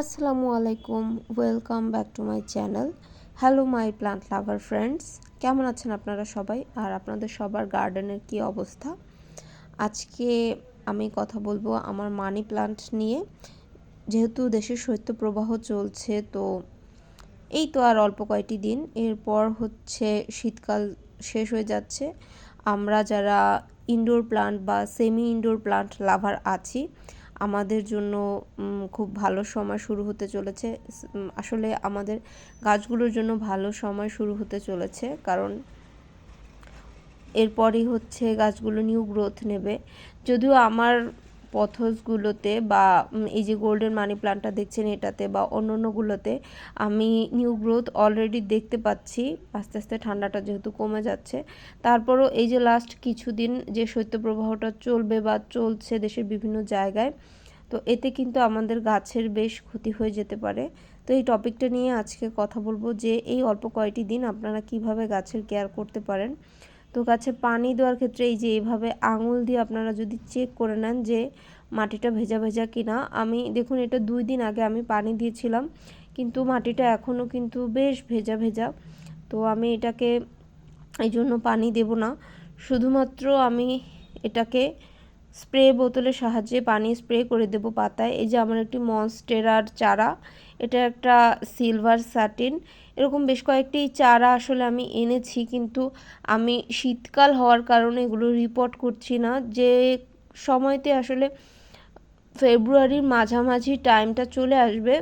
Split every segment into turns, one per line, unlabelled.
আসসালামু আলাইকুম welcome back to my channel hello my plant lover friends কেমন আছেন আপনারা সবাই? আর আপনাদের সবার গার্ডেনের কি অবস্থা? আজকে আমি কথা বলব আমার মানি প্লান্ট নিয়ে। যেহেতু দেশের শৈত্যপ্রবাহ চলছে, তো এই তো আর অল্প কয়েকটি দিন। এরপর হচ্ছে শীতকাল শেষ হয়ে যাচ্ছে। আমরা যারা ইনডোর প্লান্ট বা সেমি ইনডোর প্লান্ট লাভার আছি আমাদের জন্য খুব ভালো সময় শুরু হতে চলেছে। আসলে আমাদের গাছগুলোর জন্য ভালো সময় শুরু হতে চলেছে, কারণ এরপরই হচ্ছে গাছগুলো নিউ গ্রোথ নেবে। যদিও আমার পথসগুলোতে বা এই যে গোল্ডেন মানি প্লান্টটা দেখছেন এটাতে বা অন্য অন্যগুলোতে আমি নিউ গ্রোথ অলরেডি দেখতে পাচ্ছি। আস্তে আস্তে ঠান্ডাটা যেহেতু কমে যাচ্ছে। তারপরও এই যে লাস্ট কিছুদিন যে শৈত্যপ্রবাহটা চলবে বা চলছে দেশের বিভিন্ন জায়গায়, তো এতে কিন্তু আমাদের গাছের বেশ ক্ষতি হয়ে যেতে পারে। তো এই টপিকটা নিয়ে আজকে কথা বলব যে এই অল্প কয়েকটি দিন আপনারা কীভাবে গাছের কেয়ার করতে পারেন। তো গাছে পানি দেওয়ার ক্ষেত্রে এই যে এইভাবে আঙুল দিয়ে আপনারা যদি চেক করে নেন যে মাটিটা ভেজা ভেজা কিনা, আমি দেখুন এটা দুই দিন আগে আমি পানি দিয়েছিলাম, কিন্তু মাটিটা এখনও কিন্তু বেশ ভেজা ভেজা। তো আমি এটাকে এই জন্য পানি দেব না, শুধুমাত্র আমি এটাকে স্প্রে বোতলের সাহায্যে পানি স্প্রে করে দেব পাতায়। এই যে আমার একটি মনস্টেরার চারা, এটা একটা সিলভার সাটিন এরকম বেশ কয়েকটি চারা আসলে আমি এনেছি, কিন্তু আমি শীতকাল হওয়ার কারণে এগুলো রিপোর্ট করছি না। যে সময়তে আসলে ফেব্রুয়ারির মাঝামাঝি টাইমটা চলে আসবে,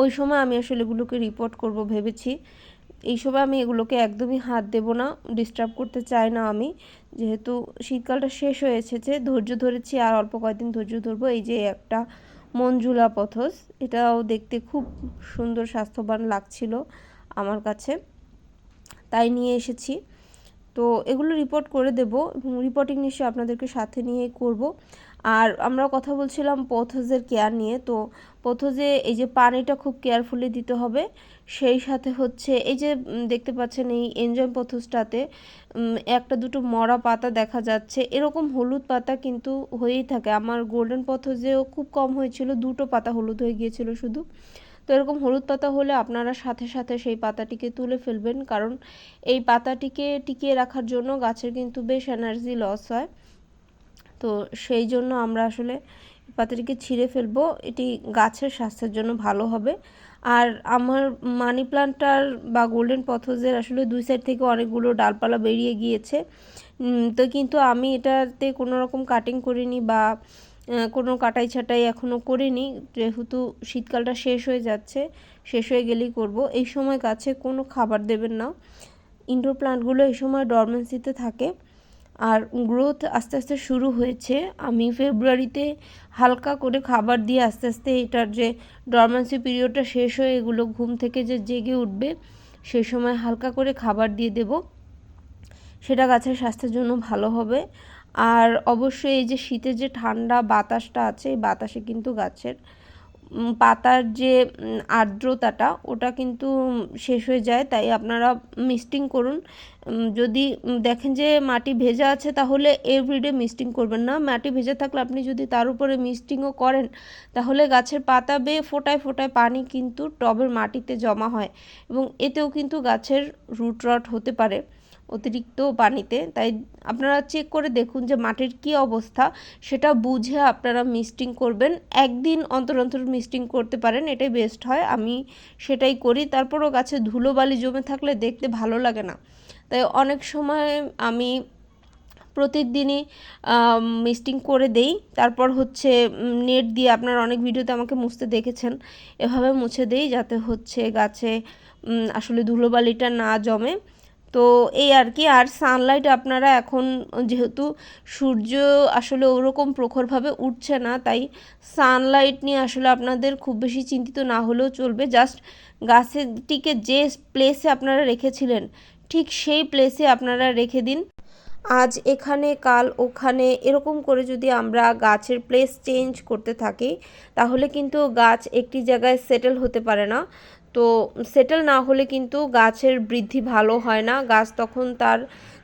ওই সময় আমি আসলে এগুলোকে রিপোর্ট করব ভেবেছি। এই সময় আমি এগুলোকে একদমই হাত দেব না ডিস্টার্ব করতে চাই না আমি। যেহেতু শীতকালটা শেষ হয়ে এসেছে, ধৈর্য ধরেছি, আর অল্প কয়েকদিন ধৈর্য ধরবো। এই যে একটা মঞ্জুলা পথস। এটাও দেখতে খুব সুন্দর স্বাস্থ্যবান লাগছিল আমার কাছে। তাই নিয়ে এসেছি। তো এগুলো রিপোর্ট করে দেব। রিপোর্টিং নিশ্চয়ই আপনাদেরকে সাথে নিয়ে করব। আর আমরা কথা বলছিলাম পথজের কেয়ার নিয়ে। তো পথজে এই যে পানিটা খুব কেয়ারফুলি দিতে হবে। সেই সাথে হচ্ছে এই যে দেখতে পাচ্ছেন এই এনজয় পথসটাতে একটা দুটো মরা পাতা দেখা যাচ্ছে। এরকম হলুদ পাতা কিন্তু হয়েই থাকে। আমার গোল্ডেন পথজেও খুব কম হয়েছিল। দুটো পাতা হলুদ হয়ে গিয়েছিল শুধু। তো এরকম হলুদ পাতা হলে আপনারা সাথে সাথে সেই পাতাটিকে তুলে ফেলবেন। কারণ এই পাতাটিকে টিকিয়ে রাখার জন্য গাছের কিন্তু বেশ এনার্জি লস হয়। তো সেই জন্য আমরা আসলে পাতাটিকে ছিঁড়ে ফেলব। এটি গাছের স্বাস্থ্যের জন্য ভালো হবে। আর আমার মানি প্লান্টার বা গোল্ডেন পথজের আসলে দুই সাইড থেকে অনেকগুলো ডালপালা বেরিয়ে গিয়েছে। তো কিন্তু আমি এটাতে কোনো রকম কাটিং করিনি বা কোনো কাটাই ছাটাই এখনও করিনি। যেহেতু শীতকালটা শেষ হয়ে যাচ্ছে, শেষ হয়ে গেলেই করব। এই সময় গাছে কোনো খাবার দেবেন না। ইনডোর প্লান্টগুলো এই সময় ডরমেন্সিতে থাকে। আর গ্রোথ আস্তে আস্তে শুরু হয়েছে। আমি ফেব্রুয়ারিতে হালকা করে খাবার দিয়ে আস্তে আস্তে এটার যে ডরমেন্সি পিরিয়ডটা শেষ হয়ে এগুলো ঘুম থেকে যে জেগে উঠবে সেই সময় হালকা করে খাবার দিয়ে দেব। সেটা গাছের স্বাস্থ্যের জন্য ভালো হবে। আর অবশ্যই এই যে শীতের যে ঠান্ডা বাতাসটা আছে, এই বাতাসে কিন্তু গাছের পাতার যে আর্দ্রতাটা, ওটা কিন্তু শেষ হয়ে যায়। তাই আপনারা মিস্টিং করুন। যদি দেখেন যে মাটি ভেজা আছে, তাহলে এভরিডে মিস্টিং করবেন না। মাটি ভেজা থাকলে আপনি যদি তার উপরে মিস্টিংও করেন, তাহলে গাছের পাতা বেয়ে ফোটায় ফোটায় পানি কিন্তু টবের মাটিতে জমা হয় এবং এতেও কিন্তু গাছের রুট রট হতে পারে। অতিরিক্ত পানিতে। তাই আপনারা চেক করে দেখুন যে মাটির কী অবস্থা। সেটা বুঝে আপনারা মিস্টিং করবেন। একদিন অন্তর অন্তর মিস্টিং করতে পারেন, এটাই বেস্ট হয়। আমি সেটাই করি। তারপরও গাছে ধুলোবালি জমে থাকলে দেখতে ভালো লাগে না। তাই অনেক সময় আমি প্রতিদিনই মিস্টিং করে দেই। তারপর হচ্ছে নেট দিয়ে আপনার অনেক ভিডিওতে আমাকে মুছতে দেখেছেন। এভাবে মুছে দেই যাতে হচ্ছে গাছে আসলে ধুলোবালিটা না জমে। তো এই আর কি, আর সানলাইট আপনারা এখন যেহেতু সূর্য আসলে ওরকম প্রখরভাবে উঠছে না, তাই সানলাইট নিয়ে আসলে আপনাদের খুব বেশি চিন্তিত না হলেও চলবে। জাস্ট গাছেরটিকে যে প্লেসে আপনারা রেখেছিলেন, ঠিক সেই প্লেসে আপনারা রেখে দিন। আজ এখানে, কাল ওখানে, এরকম করে যদি আমরা গাছের প্লেস চেঞ্জ করতে থাকি, তাহলে কিন্তু গাছ একটি জায়গায় সেটেল হতে পারে না। তো সেটেল না হলে কিন্তু গাছের বৃদ্ধি ভালো হয় না। গাছ তখন তার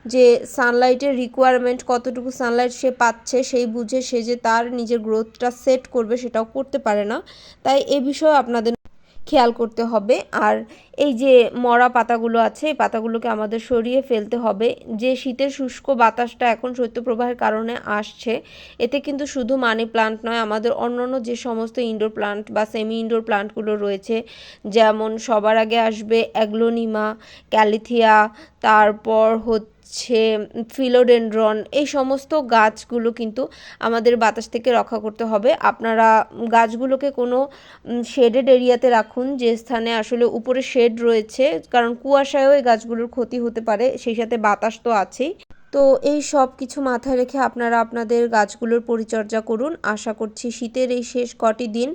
যে সানলাইটের রিকোয়ারমেন্ট কতটুকু সানলাইট সে পাচ্ছে, সেই বুঝে সে যে তার নিজের গ্রোথটা সেট করবে সেটাও করতে পারে না। তাই এ বিষয়ে আপনাদের খেয়াল করতে হবে। আর এই যে মরা পাতাগুলো আছে, এই পাতাগুলোকে আমাদের সরিয়ে ফেলতে হবে। যে শীতের শুষ্ক বাতাসটা এখন শৈত্যপ্রবাহের কারণে আসছে, এতে কিন্তু শুধু মানি প্লান্ট নয়, আমাদের অন্যান্য যে সমস্ত ইনডোর প্লান্ট বা সেমি ইনডোর প্লান্টগুলো রয়েছে, যেমন সবার আগে আসবে অ্যাগ্লোনিমা, ক্যালিথিয়া, তারপর হচ্ছে হচ্ছে ফিলোডেন্ড্রন। এই সমস্ত গাছগুলো কিন্তু আমাদের বাতাস থেকে রক্ষা করতে হবে। আপনারা গাছগুলোকে কোনো শেডেড এরিয়াতে রাখুন, যে স্থানে আসলে উপরে শেড রয়েছে, কারণ কুয়াশায়ও এই গাছগুলোর ক্ষতি হতে পারে, সেই সাথে বাতাস তো আছেই। তো এই সব কিছু মাথায় রেখে আপনারা আপনাদের গাছগুলোর পরিচর্যা করুন। আশা করছি শীতের এই শেষ কটি দিন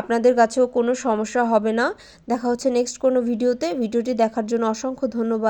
আপনাদের কাছেও কোনো সমস্যা হবে না। দেখা হচ্ছে নেক্সট কোনো ভিডিওতে ভিডিওটি দেখার জন্য অসংখ্য ধন্যবাদ।